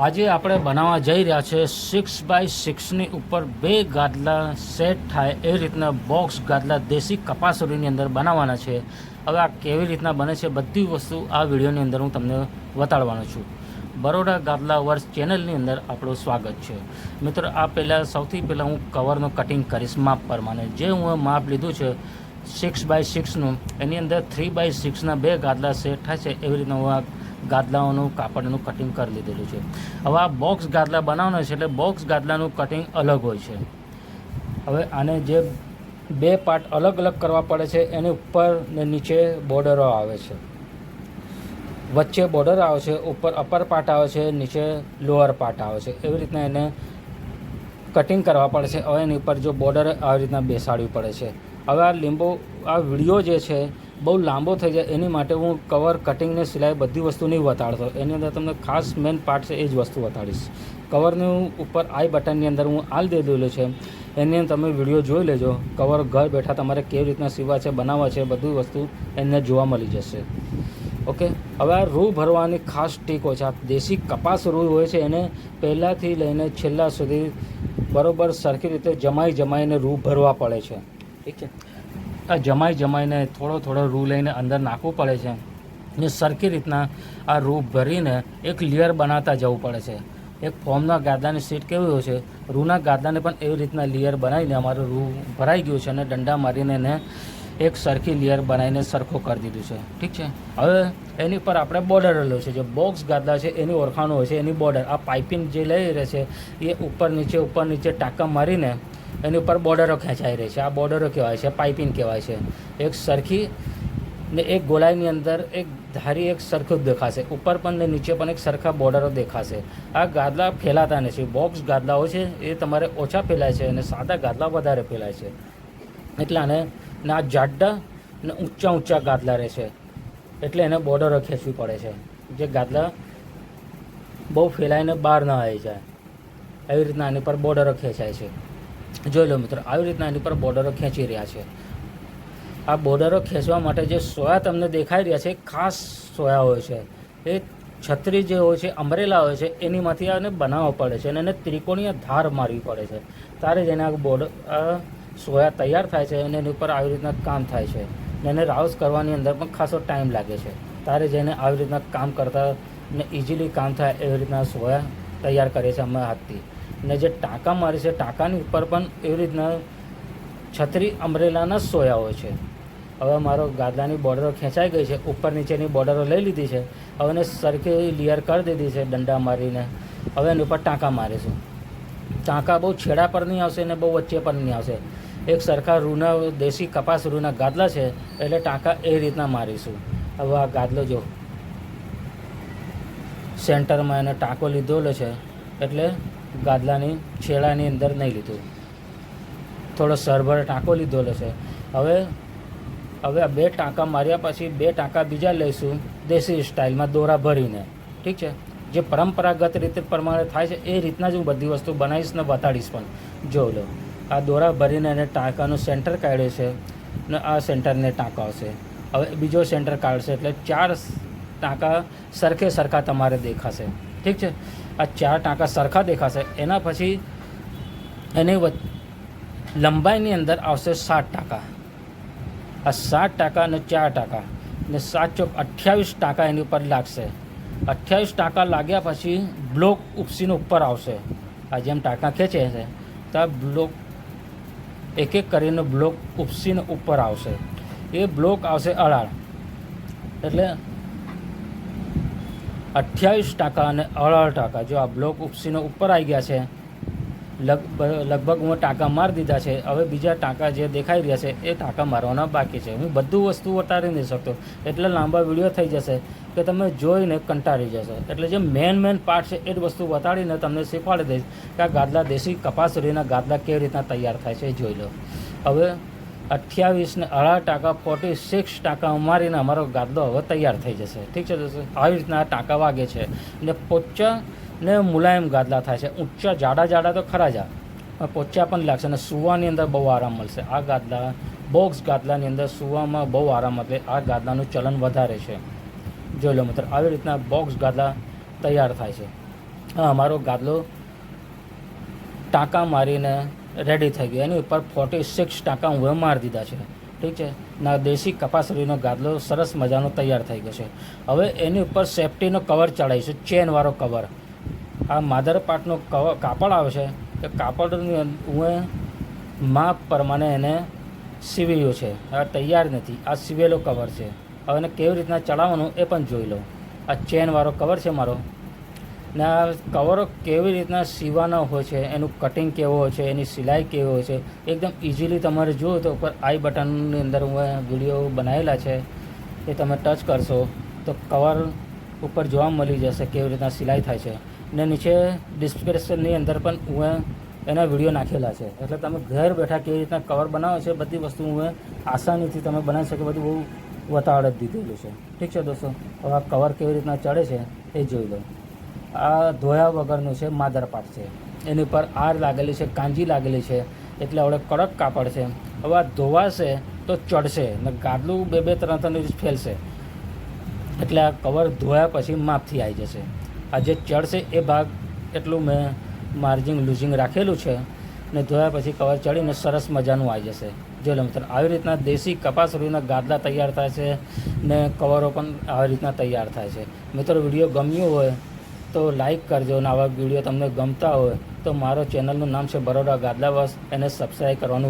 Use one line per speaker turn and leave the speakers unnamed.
આજે આપણે બનાવવા જઈ રહ્યા છે સિક્સ બાય સિક્સની ઉપર બે ગાદલા સેટ થાય એ રીતના બોક્સ ગાદલા દેશી કપાસરીની અંદર બનાવવાના છે. હવે આ કેવી રીતના બને છે બધી વસ્તુ આ વિડીયોની અંદર હું તમને બતાડવાનો છું. બરોડા ગાદલા વર્ષ ચેનલની અંદર આપણું સ્વાગત છે. મિત્રો, આ પહેલાં સૌથી પહેલાં હું કવરનું કટિંગ કરીશ માપ પ્રમાણે. જે હું માપ લીધું છે સિક્સ બાય સિક્સનું એની અંદર થ્રી બાય સિક્સના બે ગાદલા સેટ થાય છે, એવી રીતના હું આ ગાદલાઓનું, કાપડનું કટિંગ કરી લીધેલું છે. હવે આ બોક્સ ગાદલા બનાવવાના છે એટલે બોક્સ ગાદલાનું કટિંગ અલગ હોય છે. હવે આને જે બે પાર્ટ અલગ અલગ કરવા પડે છે, એની ઉપર ને નીચે બોર્ડરો આવે છે. વચ્ચે બોર્ડર આવે છે, ઉપર અપર પાર્ટ આવે છે, નીચે લોઅર પાર્ટ આવે છે. એવી રીતના એને કટિંગ કરવા પડે છે. હવે એની ઉપર જો બોર્ડર આવી રીતના બેસાડવી પડે છે. હવે આ લીંબુ, આ વીડિયો જે છે બહુ લાંબો થઈ જાય એની માટે હું કવર કટિંગને સિલાઈ બધી વસ્તુ નહીં બતાડતો એની અંદર તમને ખાસ મેન પાર્ટ છે એ જ વસ્તુ બતાડીશ કવરની ઉપર આઈ બટનની અંદર હું આલ દઈ દેલો છે. એની અંદર તમે વીડિયો જોઈ લેજો. કવર ઘર બેઠા તમારે કેવી રીતના સીવા છે, બનાવવા છે, બધી વસ્તુ એને જોવા મળી જશે. ઓકે હવે આ રૂ ભરવાની ખાસ ટીકો છે. આ દેશી કપાસ રૂ હોય છે એને પહેલાંથી લઈને છેલ્લા સુધી બરોબર સરખી રીતે જમાઈ જમાઈને રૂ ભરવા પડે છે. ઠીક છે? આ જમાઈ જમાઈને થોડો થોડો રૂ લઈને અંદર નાખવું પડે છે. ને સરખી રીતના આ રૂ ભરીને એક લેયર બનાવતા જવું પડે છે. એક ફોર્મના ગાદાની સીટ કેવી હોય છે? રૂના ગાદાને પણ એવી રીતના લેયર બનાવીને અમારું રૂ ભરાઈ ગયું છે અને દંડા મારીને એને એક સરખી લેયર બનાવીને સરખો કરી દીધું છે. ઠીક છે? હવે એની પર આપણે બોર્ડર લો છે જે બોક્સ ગાદલા છે એની ઓળખાણો હોય છે, એની બોર્ડર. આ પાઇપિંગ જે લઈ રહે છે, એ ઉપર નીચે ઉપર નીચે ટાંકા મારીને એની ઉપર બોર્ડરો ખેંચાઈ રહી છે. આ બોર્ડરો કહેવાય છે, પાઇપિંગ કહેવાય છે. એક સરખી ને એક ગોળાઈની અંદર એક ધારી એક સરખું જ દેખાશે. ઉપર પણ ને નીચે પણ એક સરખા બોર્ડરો દેખાશે. આ ગાદલા ફેલાતા નથી બોક્સ ગાદલાઓ છે, એ તમારે ઓછા ફેલાય છે અને સાદા ગાદલા વધારે ફેલાય છે. એટલે આને ને આ જાડા ને ઊંચા ઊંચા ગાદલા રહે છે. એટલે એને બોર્ડરો ખેંચવી પડે છે. જે ગાદલા બહુ ફેલાઈને બહાર ન આવી જાય. એવી રીતના આની પર બોર્ડરો ખેંચાય છે. જોઈ લો મિત્રો, આવી રીતના એની પર બોર્ડરો ખેંચી રહ્યા છે. આ બોર્ડરો ખેંચવા માટે જે સોયા તમને દેખાઈ રહ્યા છે, ખાસ સોયા હોય છે. એ છત્રી જે હોય છે, અમરેલા હોય છે, એનીમાંથી આને બનાવવા પડે છે અને એને ત્રિકોણીય ધાર મારવી પડે છે. તારે જઈને આ બોર્ડ સોયા તૈયાર થાય છે અને એની ઉપર આવી રીતના કામ થાય છે. અને એને રાઉસ કરવાની અંદર પણ ખાસો ટાઈમ લાગે છે. તારે જઈને આવી રીતના કામ કરતા ને ઇઝીલી કામ થાય એવી રીતના સોયા તૈયાર કરે છે અમે હાથથી. ને જે ટાંકા મારે છે, ટાંકાની ઉપર પણ એવી રીતના છત્રી અમરેલાના સોયા હોય છે. હવે મારો ગાદલાની બોર્ડરો ખેંચાઈ ગઈ છે, ઉપર નીચેની બોર્ડરો લઈ લીધી છે. હવે એને સરખી લેયર કરી દીધી છે દંડા મારીને. હવે એની ઉપર ટાંકા મારીશું. ટાંકા બહુ છેડા પર નહીં આવશે ને બહુ વચ્ચે પર નહીં આવશે. એક સરખા રૂના દેશી કપાસ રૂના ગાદલા છે, એટલે ટાંકા એ રીતના મારીશું. હવે આ ગાદલો જો સેન્ટરમાં એને ટાંકો લીધેલો છે, એટલે ગાદલાની છેડાની અંદર નહીં લીધું. થોડો સરભર ટાંકો લીધેલો છે હવે હવે આ બે ટાંકા માર્યા પછી બે ટાંકા બીજા લઈશું દેશી સ્ટાઇલમાં દોરા ભરીને. ઠીક છે? જે પરંપરાગત રીતે પ્રમાણે થાય છે, એ રીતના જ હું બધી વસ્તુ બનાવીશ ને બતાડીશ પણ. જો લો. આ દોરા ભરીને એને ટાંકાનું સેન્ટર કાઢ્યું છે ને આ સેન્ટરને ટાંકા આવશે. હવે બીજો સેન્ટર કાઢશે એટલે ચાર ટાંકા સરખે સરખા તમારે દેખાશે. ઠીક છે? આ ચાર ટાંકા સરખા દેખાશે. એના પછી એની લંબાઈની અંદર આવશે સાત ટાંકા. આ સાત ટાંકા અને ચાર ટાંકા. ને સાત ચોક અઠ્યાવીસ ટાંકા એની ઉપર લાગશે. અઠ્યાવીસ ટાંકા લાગ્યા પછી બ્લોક ઉપસીને ઉપર આવશે. આ જેમ ટાંકા ખેંચે છે, તો બ્લોક એક એક કરીને બ્લોક ઉપસીને ઉપર આવશે. એ બ્લોક આવશે અડાળ. એટલે અઠ્યાવીસ ટાંકા અને અઢાર ટાંકા. જો આ બ્લોક ઉપસીનો ઉપર આવી ગયા છે લગભગ હું ટાંકા મારી દીધા છે. હવે બીજા ટાંકા જે દેખાઈ રહ્યા છે, એ ટાંકા મારવાના બાકી છે. હું બધું વસ્તુ વટારી નહીં શકતો. એટલે લાંબા વીડિયો થઈ જશે કે તમે જોઈને કંટાળી જશો. એટલે જે મેન મેન પાર્ટ છે, એ જ વસ્તુ વટાડીને તમને શીખવાડી દઈશ કે આ ગાદલા દેશી કપાસરીના ગાદલા કેવી રીતના તૈયાર થાય છે, એ જોઈ લો. હવે અઠ્યાવીસ ને અઢાર ટાંકા ફોર્ટી સિક્સ ટાંકા મારીને અમારો ગાદલો હવે તૈયાર થઈ જશે. ઠીક છે આવી રીતના ટાંકા વાગે છે ને પોચા ને મુલાયમ ગાદલા થાય છે. ઊંચા, જાડા જાડા તો ખરા જ પોચા પણ લાગશે અને સુવાની અંદર બહુ આરામ મળશે. આ ગાદલા બોક્સ ગાદલાની અંદર સુવામાં બહુ આરામ મળે. આ ગાદલાનું ચલન વધારે છે. જોઈ લો મિત્ર, આવી રીતના બોક્સ ગાદલા તૈયાર થાય છે. હા અમારો ગાદલો ટાંકા મારીને રેડી થઈ ગયો. એની ઉપર ફોર્ટી સિક્સ ટાંકા હું મારી દીધા છે. ઠીક છે? ના, દેશી કપાસરીનો ગાદલો સરસ મજાનો તૈયાર થઈ ગયો છે. હવે એની ઉપર સેફટીનો કવર ચડાવીશું. ચેનવાળો કવર આ માધર પાટનો કવર કાપડ આવે છે એ કાપડની હું માપ પ્રમાણે એને સીવ્યું છે. આ તૈયાર નથી. આ સીવેલો કવર છે. હવે એને કેવી રીતના ચડાવવાનું એ પણ જોઈ લો. આ ચેનવાળો કવર છે મારો. ને આ કવરો કેવી રીતના સીવાના હોય છે, એનું કટિંગ કેવો હોય છે, એની સિલાઈ કેવી હોય છે, એકદમ ઇઝીલી તમારે જુઓ તો ઉપર આઈ બટનની અંદર હું વીડિયો બનાવેલા છે, એ તમે ટચ કરશો તો કવર ઉપર જોવા મળી જશે કેવી રીતના સિલાઈ થાય છે. ને નીચે ડિસ્ક્રિપ્શનની અંદર પણ હું એના વીડિયો નાખેલા છે. એટલે તમે ઘર બેઠા કેવી રીતના કવર બનાવો છે બધી વસ્તુ હું આસાનીથી તમે બનાવી શકો બધું બહુ વતાવડ જ દીધેલું છે. ઠીક છે દોસ્તો, હવે આ કવર કેવી રીતના ચડે છે એ જોઈ લો. આ ધોયા વગરનું છે, માદરપાટ છે. એની ઉપર આર લાગેલી છે, કાંજી લાગેલી છે, એટલે હવે કડક કાપડ છે. હવે આ ધોવાશે તો ચડશે, ને ગાદલું બે બે, ત્રણ ત્રણ ફેલશે. એટલે આ કવર ધોયા પછી માપથી આવી જશે. આ જે ચડશે એ ભાગ એટલું મેં માર્જિંગ, લૂઝિંગ રાખેલું છે, ને ધોયા પછી કવર ચડીને સરસ મજાનું આવી જશે. જો લો મિત્રો, આવી રીતના દેશી કપાસ રૂઈના ગાદલા તૈયાર થાય છે, ને કવરો પણ આવી રીતના તૈયાર થાય છે. મિત્રો, વીડિયો ગમ્યો હોય તો લાઈક કરજો અને આવા વીડિયો તમને ગમતા હોય તો મારો ચેનલનું નામ છે બરોડા ગાદલાવાસ એને સબસ્ક્રાઈબ કરવાનું